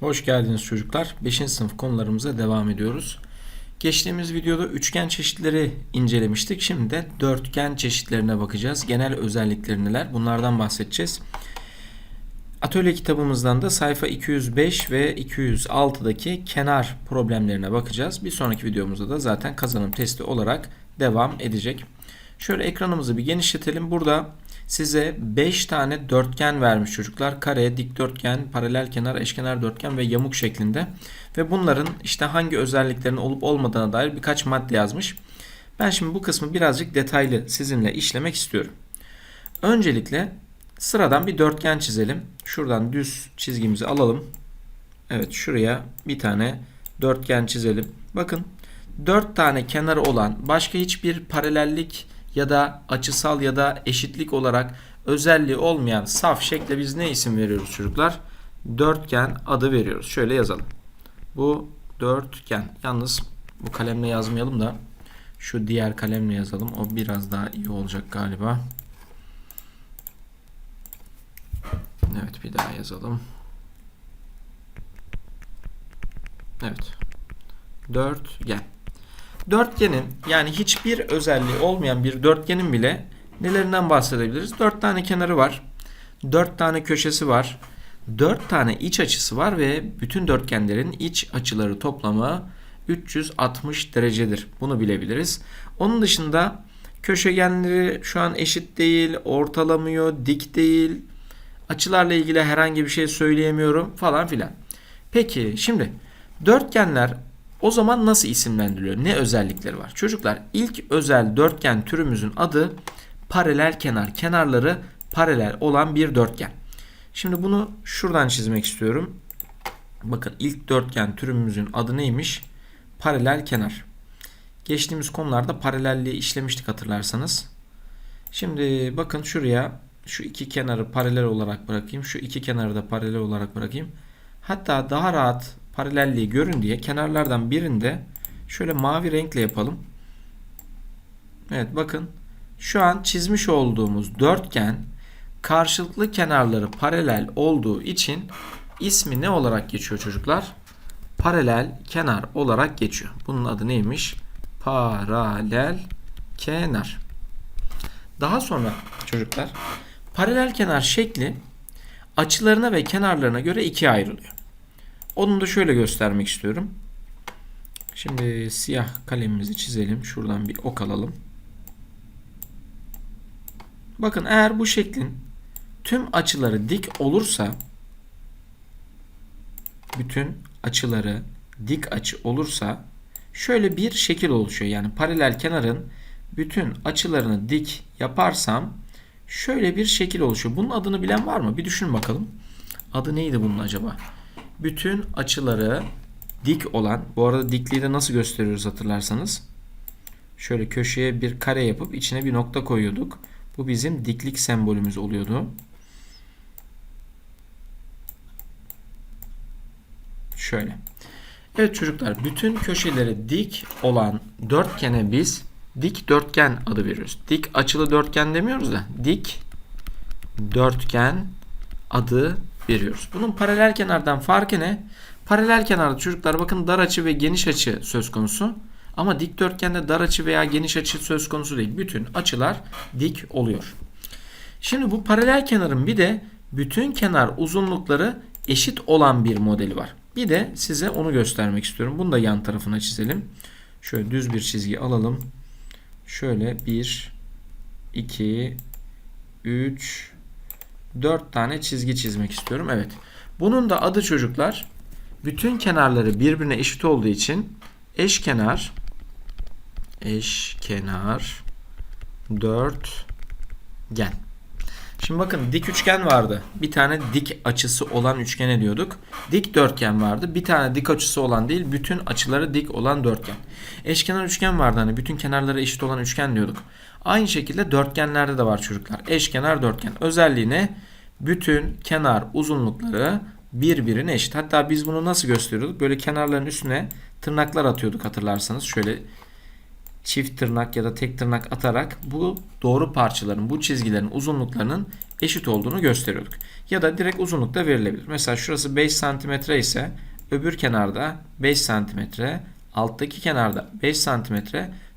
Hoş geldiniz çocuklar. 5. sınıf konularımıza devam ediyoruz. Geçtiğimiz videoda üçgen çeşitleri incelemiştik. Şimdi de dörtgen çeşitlerine bakacağız. Genel özellikleri neler? Bunlardan bahsedeceğiz. Atölye kitabımızdan da sayfa 205 ve 206'daki kenar problemlerine bakacağız. Bir sonraki videomuzda da zaten kazanım testi olarak devam edecek. Şöyle ekranımızı bir genişletelim. Burada size 5 tane dörtgen vermiş çocuklar. Kare, dikdörtgen, paralel kenar, eşkenar dörtgen ve yamuk şeklinde. Ve bunların işte hangi özelliklerinin olup olmadığına dair birkaç madde yazmış. Ben şimdi bu kısmı birazcık detaylı sizinle işlemek istiyorum. Öncelikle sıradan bir dörtgen çizelim. Şuradan düz çizgimizi alalım. Evet şuraya bir tane dörtgen çizelim. Bakın 4 tane kenarı olan başka hiçbir paralellik ya da açısal ya da eşitlik olarak özelliği olmayan saf şekle biz ne isim veriyoruz çocuklar? Dörtgen adı veriyoruz. Şöyle yazalım. Bu dörtgen. Yalnız bu kalemle yazmayalım da şu diğer kalemle yazalım. O biraz daha iyi olacak galiba. Evet bir daha yazalım. Evet. Dörtgen. Dörtgenin yani hiçbir özelliği olmayan bir dörtgenin bile nelerinden bahsedebiliriz? Dört tane kenarı var. Dört tane köşesi var. Dört tane iç açısı var ve bütün dörtgenlerin iç açıları toplamı 360 derecedir. Bunu bilebiliriz. Onun dışında köşegenleri şu an eşit değil, ortalamıyor, dik değil. Açılarla ilgili herhangi bir şey söyleyemiyorum falan filan. Peki şimdi dörtgenler o zaman nasıl isimlendiriliyor? Ne özellikleri var? Çocuklar ilk özel dörtgen türümüzün adı paralel kenar. Kenarları paralel olan bir dörtgen. Şimdi bunu şuradan çizmek istiyorum. Bakın ilk dörtgen türümüzün adı neymiş? Paralel kenar. Geçtiğimiz konularda paralelliği işlemiştik hatırlarsanız. Şimdi bakın şuraya şu iki kenarı paralel olarak bırakayım. Şu iki kenarı da paralel olarak bırakayım. Hatta daha rahat paralelliği görün diye kenarlardan birinde şöyle mavi renkle yapalım. Evet bakın şu an çizmiş olduğumuz dörtgen karşılıklı kenarları paralel olduğu için ismi ne olarak geçiyor çocuklar? Paralel kenar olarak geçiyor. Bunun adı neymiş? Paralel kenar. Daha sonra çocuklar paralel kenar şekli açılarına ve kenarlarına göre ikiye ayrılıyor. Onu da şöyle göstermek istiyorum. Şimdi siyah kalemimizi çizelim. Şuradan bir ok alalım. Bakın eğer bu şeklin tüm açıları dik olursa bütün açıları dik açı olursa şöyle bir şekil oluşuyor. Yani paralel kenarın bütün açılarını dik yaparsam şöyle bir şekil oluşuyor. Bunun adını bilen var mı? Bir düşün bakalım. Adı neydi bunun acaba? Bütün açıları dik olan, bu arada dikliği de nasıl gösteriyoruz hatırlarsanız. Şöyle köşeye bir kare yapıp içine bir nokta koyuyorduk. Bu bizim diklik sembolümüz oluyordu. Şöyle. Evet çocuklar bütün köşeleri dik olan dörtgene biz dik dörtgen adı veriyoruz. Dik açılı dörtgen demiyoruz da dik dörtgen adı veriyoruz. Bunun paralel kenardan farkı ne? Paralel kenarda çocuklar bakın dar açı ve geniş açı söz konusu. Ama dikdörtgende dar açı veya geniş açı söz konusu değil. Bütün açılar dik oluyor. Şimdi bu paralel kenarın bir de bütün kenar uzunlukları eşit olan bir modeli var. Bir de size onu göstermek istiyorum. Bunu da yan tarafına çizelim. Şöyle düz bir çizgi alalım. Şöyle 1 2 3 4 tane çizgi çizmek istiyorum. Evet. Bunun da adı çocuklar bütün kenarları birbirine eşit olduğu için eşkenar eşkenar dörtgen. Şimdi bakın dik üçgen vardı. Bir tane dik açısı olan üçgene diyorduk. Dik dörtgen vardı. Bir tane dik açısı olan değil, bütün açıları dik olan dörtgen. Eşkenar üçgen vardı hani bütün kenarları eşit olan üçgen diyorduk. Aynı şekilde dörtgenlerde de var çocuklar. Eşkenar dörtgen. Özelliği ne? Bütün kenar uzunlukları birbirine eşit. Hatta biz bunu nasıl gösteriyorduk? Böyle kenarların üstüne tırnaklar atıyorduk hatırlarsanız. Şöyle çift tırnak ya da tek tırnak atarak bu doğru parçaların, bu çizgilerin uzunluklarının eşit olduğunu gösteriyorduk. Ya da direkt uzunluk da verilebilir. Mesela şurası 5 cm ise öbür kenarda 5 cm, alttaki kenarda 5 cm,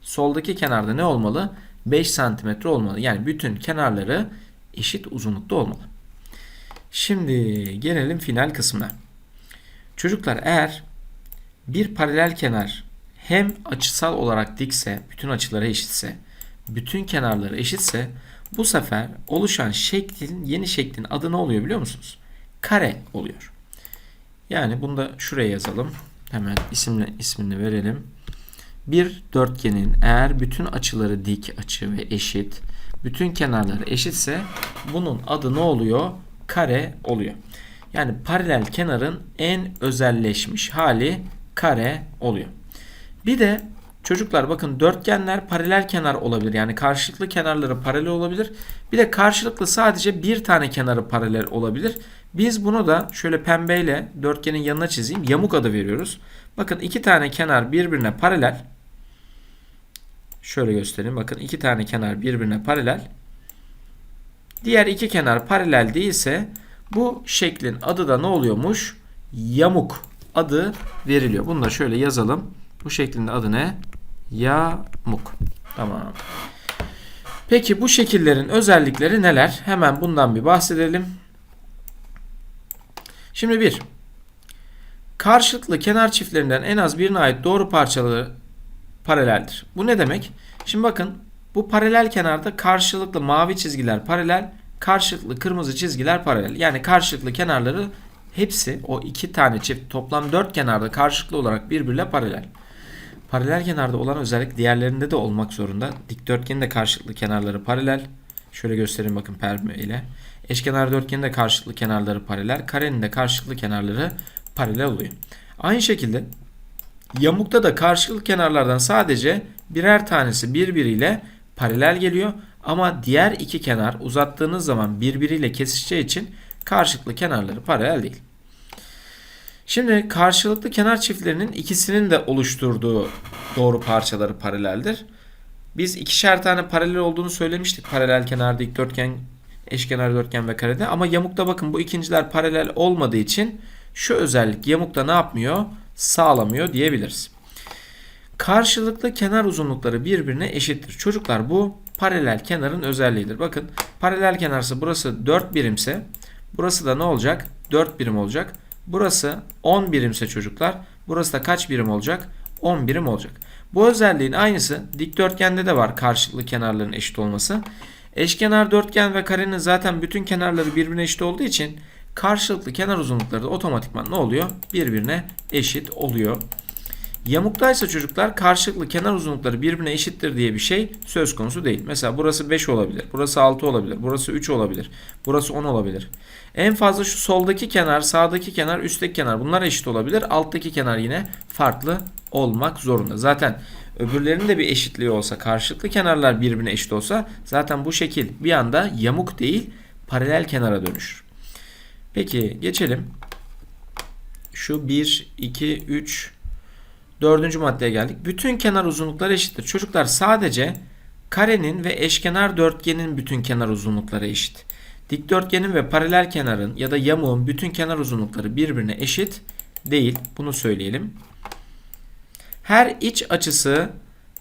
soldaki kenarda ne olmalı? 5 cm olmalı. Yani bütün kenarları eşit uzunlukta olmalı. Şimdi gelelim final kısmına. Çocuklar eğer bir paralel kenar hem açısal olarak dikse, bütün açıları eşitse, bütün kenarları eşitse bu sefer oluşan şeklin, yeni şeklin adı ne oluyor biliyor musunuz? Kare oluyor. Yani bunu da şuraya yazalım. Hemen isimle ismini verelim. Bir dörtgenin eğer bütün açıları dik açı ve eşit, bütün kenarları eşitse bunun adı ne oluyor? Kare oluyor. Yani paralel kenarın en özelleşmiş hali kare oluyor. Bir de çocuklar bakın dörtgenler paralel kenar olabilir. Yani karşılıklı kenarları paralel olabilir. Bir de karşılıklı sadece bir tane kenarı paralel olabilir. Biz bunu da şöyle pembeyle dörtgenin yanına çizeyim. Yamuk adı veriyoruz. Bakın iki tane kenar birbirine paralel. Şöyle göstereyim. Bakın iki tane kenar birbirine paralel. Diğer iki kenar paralel değilse bu şeklin adı da ne oluyormuş? Yamuk adı veriliyor. Bunu da şöyle yazalım. Bu şeklin adı ne? Yamuk. Tamam. Peki bu şekillerin özellikleri neler? Hemen bundan bir bahsedelim. Şimdi bir. Karşılıklı kenar çiftlerinden en az birine ait doğru parçaları paraleldir. Bu ne demek? Şimdi bakın bu paralel kenarda karşılıklı mavi çizgiler paralel, karşılıklı kırmızı çizgiler paralel. Yani karşılıklı kenarları hepsi o iki tane çift toplam dört kenarda karşılıklı olarak birbirine paralel. Paralel kenarda olan özellik diğerlerinde de olmak zorunda. Dikdörtgenin de karşılıklı kenarları paralel. Şöyle göstereyim bakın perme ile. Eşkenar dörtgenin de karşılıklı kenarları paralel. Karenin de karşılıklı kenarları paralel oluyor. Aynı şekilde yamukta da karşılıklı kenarlardan sadece birer tanesi birbiriyle paralel geliyor. Ama diğer iki kenar uzattığınız zaman birbiriyle kesişeceği için karşılıklı kenarları paralel değil. Şimdi karşılıklı kenar çiftlerinin ikisinin de oluşturduğu doğru parçaları paraleldir. Biz ikişer tane paralel olduğunu söylemiştik. Paralel kenar, dikdörtgen, eşkenar dörtgen ve karede. Ama yamukta bakın bu ikinciler paralel olmadığı için şu özellik yamukta ne yapmıyor? Sağlamıyor diyebiliriz. Karşılıklı kenar uzunlukları birbirine eşittir. Çocuklar bu paralel kenarın özelliğidir. Bakın paralel kenarsa burası 4 birimse burası da ne olacak? 4 birim olacak. Burası 10 birimse çocuklar burası da kaç birim olacak? 10 birim olacak. Bu özelliğin aynısı dikdörtgende de var karşılıklı kenarların eşit olması. Eşkenar dörtgen ve karenin zaten bütün kenarları birbirine eşit olduğu için karşılıklı kenar uzunlukları da otomatikman ne oluyor? Birbirine eşit oluyor. Yamuktaysa çocuklar karşılıklı kenar uzunlukları birbirine eşittir diye bir şey söz konusu değil. Mesela burası 5 olabilir, burası 6 olabilir, burası 3 olabilir, burası 10 olabilir. En fazla şu soldaki kenar, sağdaki kenar, üstteki kenar bunlar eşit olabilir. Alttaki kenar yine farklı olmak zorunda. Zaten öbürlerinin de bir eşitliği olsa, karşılıklı kenarlar birbirine eşit olsa zaten bu şekil bir anda yamuk değil paralel kenara dönüşür. Peki geçelim. Şu 1, 2, 3, Dördüncü maddeye geldik. Bütün kenar uzunlukları eşittir. Çocuklar sadece karenin ve eşkenar dörtgenin bütün kenar uzunlukları eşit. Dikdörtgenin ve paralel kenarın ya da yamuğun bütün kenar uzunlukları birbirine eşit değil. Bunu söyleyelim. Her iç açısı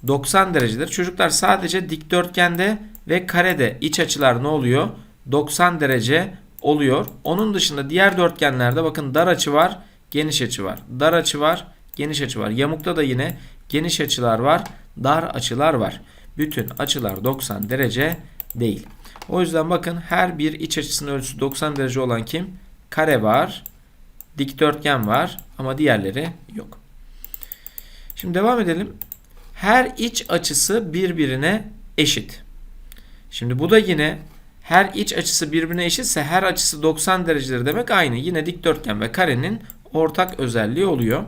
90 derecedir. Çocuklar sadece dikdörtgende ve karede iç açılar ne oluyor? 90 derece oluyor. Onun dışında diğer dörtgenlerde bakın dar açı var, geniş açı var. Dar açı var, geniş açı var. Yamukta da yine geniş açılar var, dar açılar var. Bütün açılar 90 derece değil. O yüzden bakın her bir iç açısının ölçüsü 90 derece olan kim? Kare var, dikdörtgen var ama diğerleri yok. Şimdi devam edelim. Her iç açısı birbirine eşit. Şimdi bu da yine her iç açısı birbirine eşitse her açısı 90 derecedir demek aynı. Yine dikdörtgen ve karenin ortak özelliği oluyor.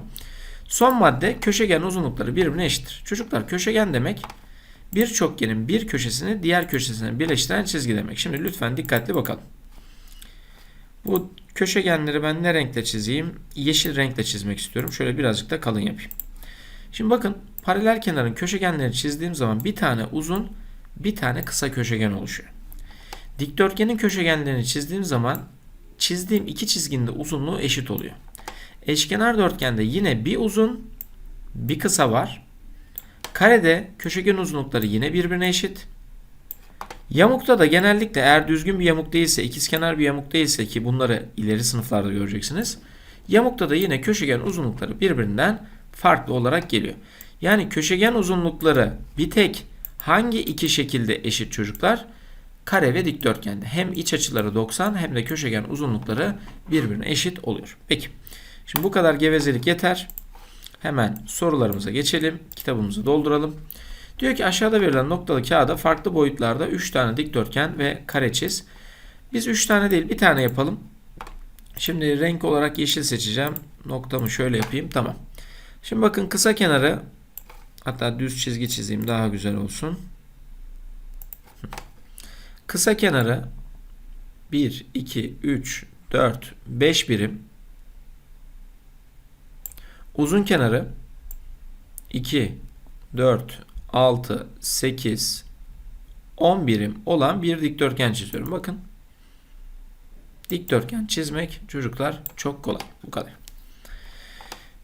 Son madde köşegen uzunlukları birbirine eşittir. Çocuklar köşegen demek bir çokgenin bir köşesini diğer köşesine birleştiren çizgi demek. Şimdi lütfen dikkatli bakalım. Bu köşegenleri ben ne renkle çizeyim? Yeşil renkle çizmek istiyorum. Şöyle birazcık da kalın yapayım. Şimdi bakın paralel kenarın köşegenlerini çizdiğim zaman bir tane uzun, bir tane kısa köşegen oluşuyor. Dikdörtgenin köşegenlerini çizdiğim zaman çizdiğim iki çizginin de uzunluğu eşit oluyor. Eşkenar dörtgende yine bir uzun, bir kısa var. Karede köşegen uzunlukları yine birbirine eşit. Yamukta da genellikle eğer düzgün bir yamuk değilse, ikizkenar bir yamuk değilse ki bunları ileri sınıflarda göreceksiniz. Yamukta da yine köşegen uzunlukları birbirinden farklı olarak geliyor. Yani köşegen uzunlukları bir tek hangi iki şekilde eşit çocuklar? Kare ve dikdörtgende. Hem iç açıları 90 hem de köşegen uzunlukları birbirine eşit oluyor. Peki. Şimdi bu kadar gevezelik yeter. Hemen sorularımıza geçelim. Kitabımızı dolduralım. Diyor ki aşağıda verilen noktalı kağıda farklı boyutlarda 3 tane dikdörtgen ve kare çiz. Biz 3 tane değil bir tane yapalım. Şimdi renk olarak yeşil seçeceğim. Noktamı şöyle yapayım. Tamam. Şimdi bakın kısa kenarı hatta düz çizgi çizeyim daha güzel olsun. Kısa kenarı 1, 2, 3, 4, 5 birim. Uzun kenarı 2, 4, 6, 8, 10 birim olan bir dikdörtgen çiziyorum. Bakın. Dikdörtgen çizmek çocuklar çok kolay. Bu kadar.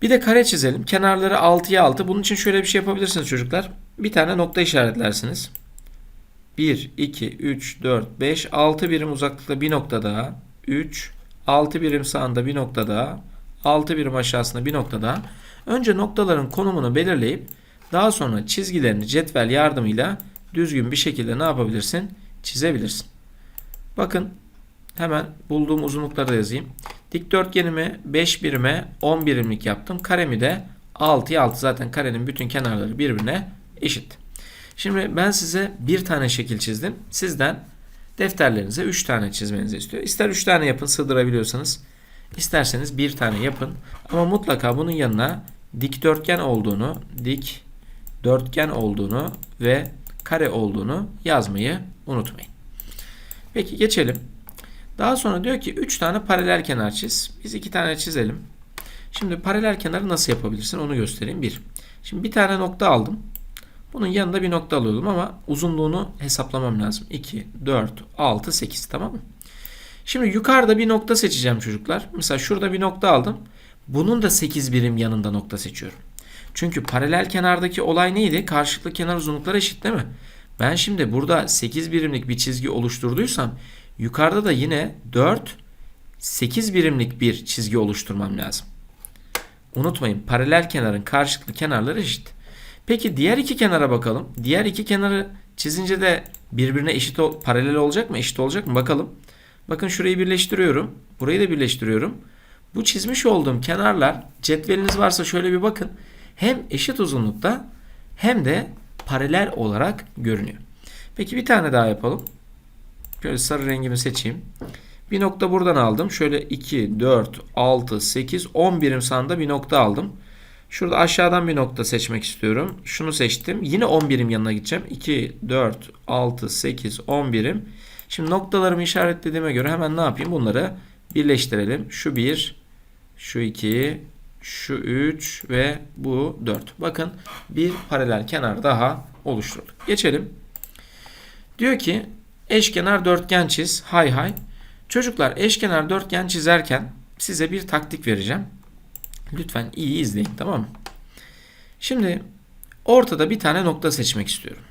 Bir de kare çizelim. Kenarları 6'ya 6. Bunun için şöyle bir şey yapabilirsiniz çocuklar. Bir tane nokta işaretlersiniz. 1, 2, 3, 4, 5, 6 birim uzaklıkta bir nokta daha. 3, 6 birim sağında bir nokta daha. 6 birim aşağısında bir nokta daha. Önce noktaların konumunu belirleyip daha sonra çizgilerini cetvel yardımıyla düzgün bir şekilde ne yapabilirsin? Çizebilirsin. Bakın hemen bulduğum uzunlukları da yazayım. Dikdörtgenimi 5 birime 10 birimlik yaptım. Karemi de 6'ya 6 zaten karenin bütün kenarları birbirine eşit. Şimdi ben size bir tane şekil çizdim. Sizden defterlerinize 3 tane çizmenizi istiyor. İster 3 tane yapın sığdırabiliyorsanız. İsterseniz bir tane yapın. Ama mutlaka bunun yanına dikdörtgen olduğunu, dik dörtgen olduğunu ve kare olduğunu yazmayı unutmayın. Peki geçelim. Daha sonra diyor ki 3 tane paralel kenar çiz. Biz 2 tane çizelim. Şimdi paralel kenarı nasıl yapabilirsin onu göstereyim. 1. Şimdi bir tane nokta aldım. Bunun yanında bir nokta alıyorum ama uzunluğunu hesaplamam lazım. 2, 4, 6, 8 tamam mı? Şimdi yukarıda bir nokta seçeceğim çocuklar. Mesela şurada bir nokta aldım. Bunun da 8 birim yanında nokta seçiyorum. Çünkü paralel kenardaki olay neydi? Karşılıklı kenar uzunlukları eşit değil mi? Ben şimdi burada 8 birimlik bir çizgi oluşturduysam yukarıda da yine 4 8 birimlik bir çizgi oluşturmam lazım. Unutmayın paralel kenarın karşılıklı kenarları eşit. Peki diğer iki kenara bakalım. Diğer iki kenarı çizince de birbirine eşit paralel olacak mı? Eşit olacak mı? Bakalım. Bakın şurayı birleştiriyorum. Burayı da birleştiriyorum. Bu çizmiş olduğum kenarlar cetveliniz varsa şöyle bir bakın. Hem eşit uzunlukta hem de paralel olarak görünüyor. Peki bir tane daha yapalım. Şöyle sarı rengimi seçeyim. Bir nokta buradan aldım. Şöyle 2, 4, 6, 8, 10 birim sanda bir nokta aldım. Şurada aşağıdan bir nokta seçmek istiyorum. Şunu seçtim. Yine 10 birim yanına gideceğim. 2, 4, 6, 8, 10 birim. Şimdi noktalarımı işaretlediğime göre hemen ne yapayım? Bunları birleştirelim. Şu 1, şu 2, şu 3 ve bu 4. Bakın bir paralel kenar daha oluşturduk. Geçelim. Diyor ki eşkenar dörtgen çiz. Hay hay. Çocuklar eşkenar dörtgen çizerken size bir taktik vereceğim. Lütfen iyi izleyin tamam mı? Şimdi ortada bir tane nokta seçmek istiyorum.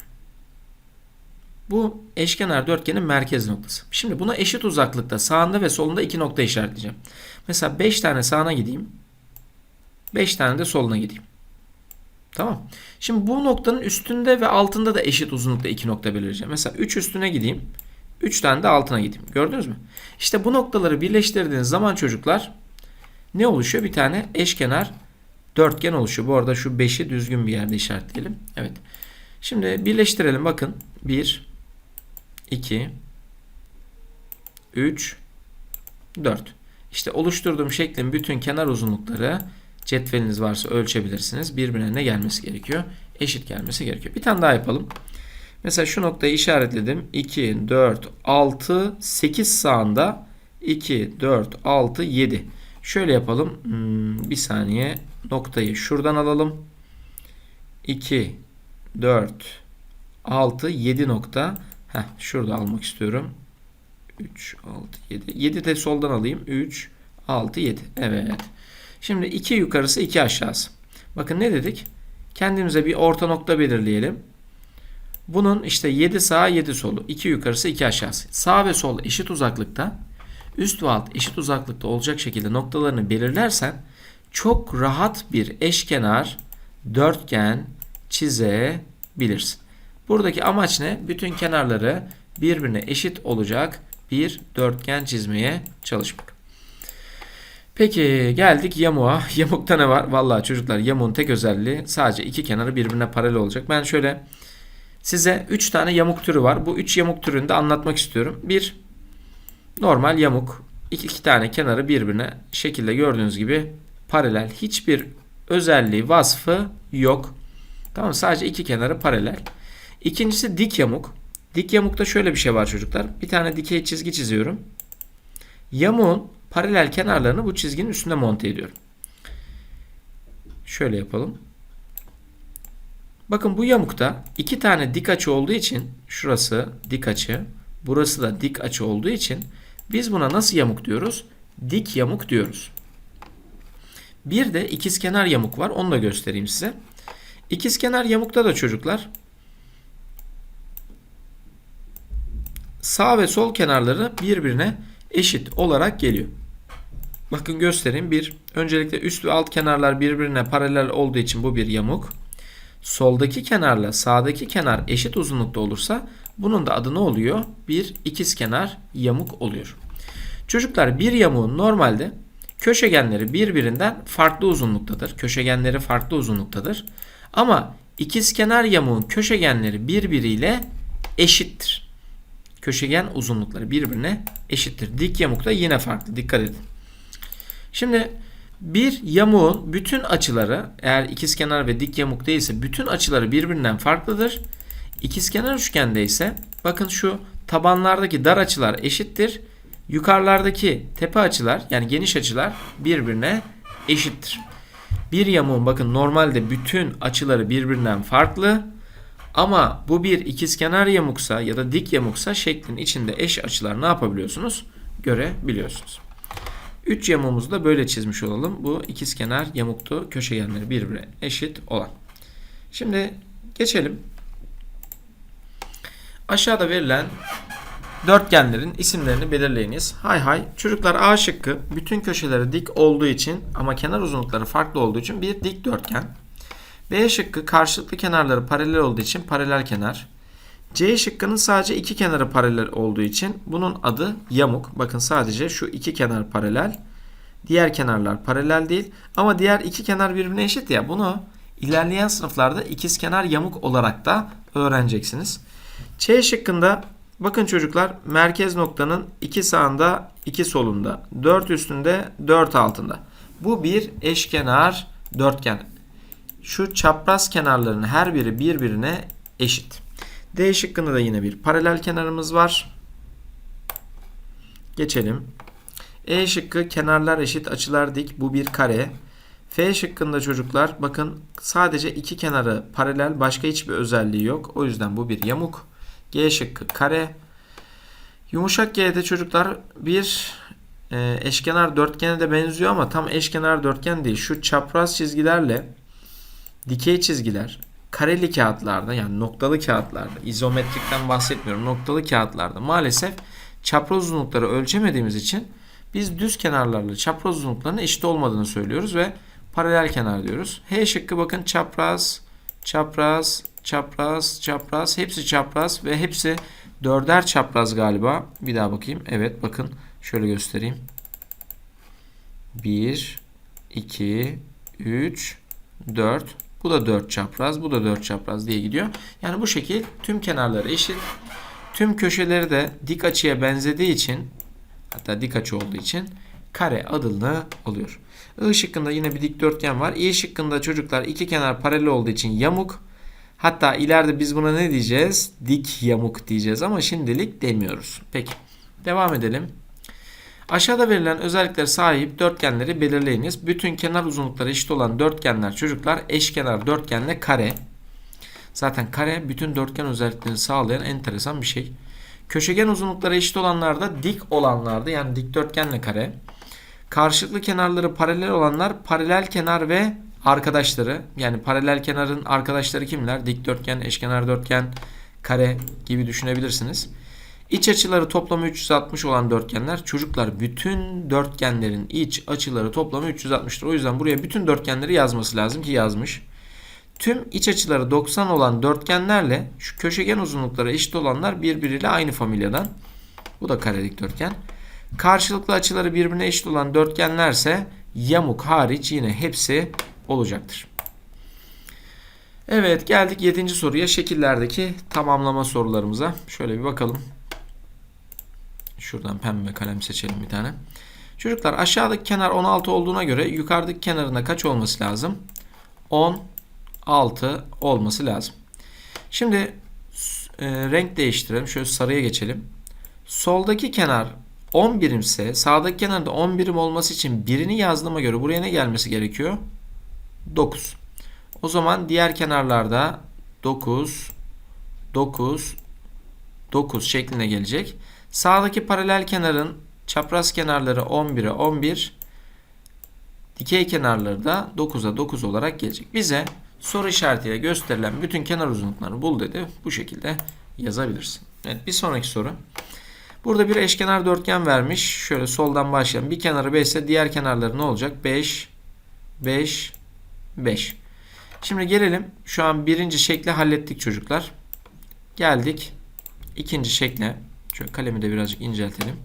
Bu eşkenar dörtgenin merkez noktası. Şimdi buna eşit uzaklıkta sağında ve solunda iki nokta işaretleyeceğim. Mesela 5 tane sağına gideyim. 5 tane de soluna gideyim. Tamam. Şimdi bu noktanın üstünde ve altında da eşit uzunlukta iki nokta belirleyeceğim. Mesela 3 üstüne gideyim. 3 tane de altına gideyim. Gördünüz mü? İşte bu noktaları birleştirdiğiniz zaman çocuklar ne oluşuyor? Bir tane eşkenar dörtgen oluşuyor. Bu arada şu 5'i düzgün bir yerde işaretleyelim. Evet. Şimdi birleştirelim. Bakın. 1 2 3 4 İşte oluşturduğum şeklin bütün kenar uzunlukları cetveliniz varsa ölçebilirsiniz. Birbirine ne gelmesi gerekiyor? Eşit gelmesi gerekiyor. Bir tane daha yapalım. Mesela şu noktayı işaretledim. 2, 4, 6, 8 sağında 2, 4, 6, 7. Şöyle yapalım. Hmm, bir saniye. Noktayı şuradan alalım. 2, 4, 6, 7 nokta. Heh, şurada almak istiyorum. 3, 6, 7. 7 de soldan alayım. 3, 6, 7. Evet. Şimdi 2 yukarısı 2 aşağısı. Bakın ne dedik? Kendimize bir orta nokta belirleyelim. Bunun işte 7 sağ 7 solu. 2 yukarısı 2 aşağısı. Sağ ve sol eşit uzaklıkta. Üst ve alt eşit uzaklıkta olacak şekilde noktalarını belirlersen çok rahat bir eşkenar dörtgen çizebilirsin. Buradaki amaç ne? Bütün kenarları birbirine eşit olacak bir dörtgen çizmeye çalışmak. Peki geldik yamuğa. Yamukta ne var? Vallahi çocuklar yamuğun tek özelliği sadece iki kenarı birbirine paralel olacak. Ben şöyle size 3 tane yamuk türü var. Bu 3 yamuk türünü de anlatmak istiyorum. Bir normal yamuk. İki, iki tane kenarı birbirine şekilde gördüğünüz gibi paralel. Hiçbir özelliği, vasfı yok. Tamam Sadece iki kenarı paralel. İkincisi dik yamuk. Dik yamukta şöyle bir şey var çocuklar. Bir tane dikey çizgi çiziyorum. Yamuğun paralel kenarlarını bu çizginin üstünde monte ediyorum. Şöyle yapalım. Bakın bu yamukta iki tane dik açı olduğu için şurası dik açı, burası da dik açı olduğu için biz buna nasıl yamuk diyoruz? Dik yamuk diyoruz. Bir de ikizkenar yamuk var. Onu da göstereyim size. İkizkenar yamukta da çocuklar sağ ve sol kenarları birbirine eşit olarak geliyor. Bakın göstereyim. Bir, öncelikle üst ve alt kenarlar birbirine paralel olduğu için bu bir yamuk. Soldaki kenarla sağdaki kenar eşit uzunlukta olursa bunun da adı ne oluyor? Bir ikizkenar yamuk oluyor. Çocuklar bir yamuğun normalde köşegenleri birbirinden farklı uzunluktadır. Köşegenleri farklı uzunluktadır. Ama ikizkenar yamuğun köşegenleri birbiriyle eşittir. Köşegen uzunlukları birbirine eşittir. Dik yamukta yine farklı. Dikkat edin. Şimdi bir yamuğun bütün açıları eğer ikizkenar ve dik yamuk değilse bütün açıları birbirinden farklıdır. İkizkenar üçgende ise bakın şu tabanlardaki dar açılar eşittir. Yukarılardaki tepe açılar yani geniş açılar birbirine eşittir. Bir yamuğun bakın normalde bütün açıları birbirinden farklı. Ama bu bir ikizkenar yamuksa ya da dik yamuksa şeklin içinde eş açılar ne yapabiliyorsunuz? Görebiliyorsunuz. Üç yamuğumuzu da böyle çizmiş olalım. Bu ikizkenar yamuktu. Köşegenleri birbirine eşit olan. Şimdi geçelim. Aşağıda verilen dörtgenlerin isimlerini belirleyiniz. Hay hay. Çocuklar A şıkkı bütün köşeleri dik olduğu için ama kenar uzunlukları farklı olduğu için bir dik dörtgen. B şıkkı karşılıklı kenarları paralel olduğu için paralel kenar. C şıkkının sadece iki kenarı paralel olduğu için bunun adı yamuk. Bakın sadece şu iki kenar paralel. Diğer kenarlar paralel değil. Ama diğer iki kenar birbirine eşit ya. Bunu ilerleyen sınıflarda ikizkenar yamuk olarak da öğreneceksiniz. C şıkkında bakın çocuklar merkez noktanın iki sağında iki solunda. 4 üstünde 4 altında. Bu bir eşkenar dörtgen. Şu çapraz kenarların her biri birbirine eşit. D şıkkında da yine bir paralel kenarımız var. Geçelim. E şıkkı kenarlar eşit açılar dik bu bir kare. F şıkkında çocuklar bakın sadece iki kenarı paralel başka hiçbir özelliği yok. O yüzden bu bir yamuk. G şıkkı kare. Yumuşak G'de çocuklar bir e, eşkenar dörtgene de benziyor ama tam eşkenar dörtgen değil. Şu çapraz çizgilerle dikey çizgiler kareli kağıtlarda yani noktalı kağıtlarda izometrikten bahsetmiyorum noktalı kağıtlarda maalesef çapraz uzunlukları ölçemediğimiz için biz düz kenarlarla çapraz uzunluklarının eşit olmadığını söylüyoruz ve paralel kenar diyoruz. H şıkkı bakın çapraz, çapraz, çapraz, çapraz hepsi çapraz ve hepsi dörder çapraz galiba. Bir daha bakayım. Evet bakın şöyle göstereyim. 1, 2, 3, 4 bu da 4 çapraz, bu da 4 çapraz diye gidiyor. Yani bu şekil tüm kenarları eşit. Tüm köşeleri de dik açıya benzediği için hatta dik açı olduğu için kare adını oluyor. I şıkkında yine bir dikdörtgen var. İ şıkkında çocuklar iki kenar paralel olduğu için yamuk. Hatta ileride biz buna ne diyeceğiz? Dik yamuk diyeceğiz ama şimdilik demiyoruz. Peki devam edelim. Aşağıda verilen özelliklere sahip dörtgenleri belirleyiniz. Bütün kenar uzunlukları eşit olan dörtgenler çocuklar eşkenar dörtgenle kare. Zaten kare bütün dörtgen özelliklerini sağlayan enteresan bir şey. Köşegen uzunlukları eşit olanlarda dik olanlarda yani dikdörtgenle kare. Karşılıklı kenarları paralel olanlar paralel kenar ve arkadaşları. Yani paralel kenarın arkadaşları kimler? Dikdörtgen, eşkenar dörtgen, kare gibi düşünebilirsiniz. İç açıları toplamı 360 olan dörtgenler. Çocuklar bütün dörtgenlerin iç açıları toplamı 360'tır. O yüzden buraya bütün dörtgenleri yazması lazım ki yazmış. Tüm iç açıları 90 olan dörtgenlerle şu köşegen uzunlukları eşit olanlar birbiriyle aynı familyadan. Bu da kare dikdörtgen. Karşılıklı açıları birbirine eşit olan dörtgenlerse yamuk hariç yine hepsi olacaktır. Evet geldik 7. soruya şekillerdeki tamamlama sorularımıza. Şöyle bir bakalım. Şuradan pembe kalem seçelim bir tane. Çocuklar aşağıdaki kenar 16 olduğuna göre yukarıdaki kenarında kaç olması lazım? 16 olması lazım. Şimdi e, renk değiştirelim. Şöyle sarıya geçelim. Soldaki kenar 10 birimse sağdaki kenarda 10 birim olması için birini yazdığıma göre buraya ne gelmesi gerekiyor? 9. O zaman diğer kenarlarda 9 9 9 şeklinde gelecek. Sağdaki paralel kenarın çapraz kenarları 11'e 11, dikey kenarları da 9'a 9 olarak gelecek. Bize soru işaretiyle gösterilen bütün kenar uzunluklarını bul dedi. Bu şekilde yazabilirsin. Evet bir sonraki soru. Burada bir eşkenar dörtgen vermiş. Şöyle soldan başlayalım. Bir kenarı 5 ise diğer kenarları ne olacak? 5, 5, 5. Şimdi gelelim. Şu an birinci şekli hallettik çocuklar. Geldik. ikinci şekle. Şöyle kalemi de birazcık inceltelim.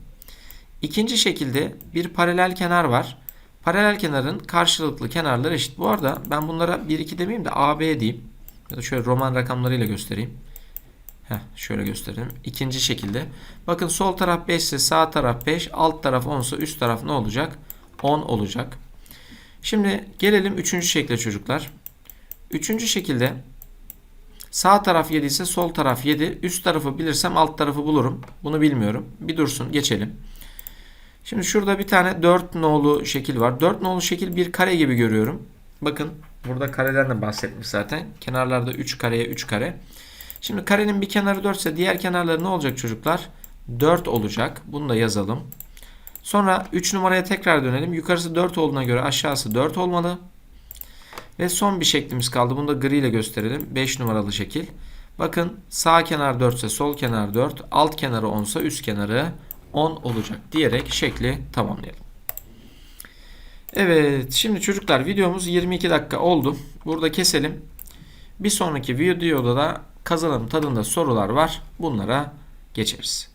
İkinci şekilde bir paralel kenar var. Paralel kenarın karşılıklı kenarları eşit. Bu arada ben bunlara 1 2 demeyeyim de AB diyeyim. Ya da şöyle roman rakamlarıyla göstereyim. Heh, şöyle gösterelim. İkinci şekilde. Bakın sol taraf 5 ise sağ taraf 5, alt taraf 10 ise üst taraf ne olacak? 10 olacak. Şimdi gelelim üçüncü şekle çocuklar. Üçüncü şekilde Sağ taraf 7 ise sol taraf 7. Üst tarafı bilirsem alt tarafı bulurum. Bunu bilmiyorum. Bir dursun geçelim. Şimdi şurada bir tane 4 nolu şekil var. 4 nolu şekil bir kare gibi görüyorum. Bakın burada kareden de bahsetmiş zaten. Kenarlarda 3 kareye 3 kare. Şimdi karenin bir kenarı 4 ise diğer kenarları ne olacak çocuklar? 4 olacak. Bunu da yazalım. Sonra 3 numaraya tekrar dönelim. Yukarısı 4 olduğuna göre aşağısı 4 olmalı. Ve son bir şeklimiz kaldı. Bunu da gri ile gösterelim. 5 numaralı şekil. Bakın sağ kenar 4 ise sol kenar 4. Alt kenarı 10 ise üst kenarı 10 olacak diyerek şekli tamamlayalım. Evet şimdi çocuklar videomuz 22 dakika oldu. Burada keselim. Bir sonraki videoda da kazanım tadında sorular var. Bunlara geçeriz.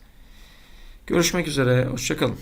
Görüşmek üzere. Hoşçakalın.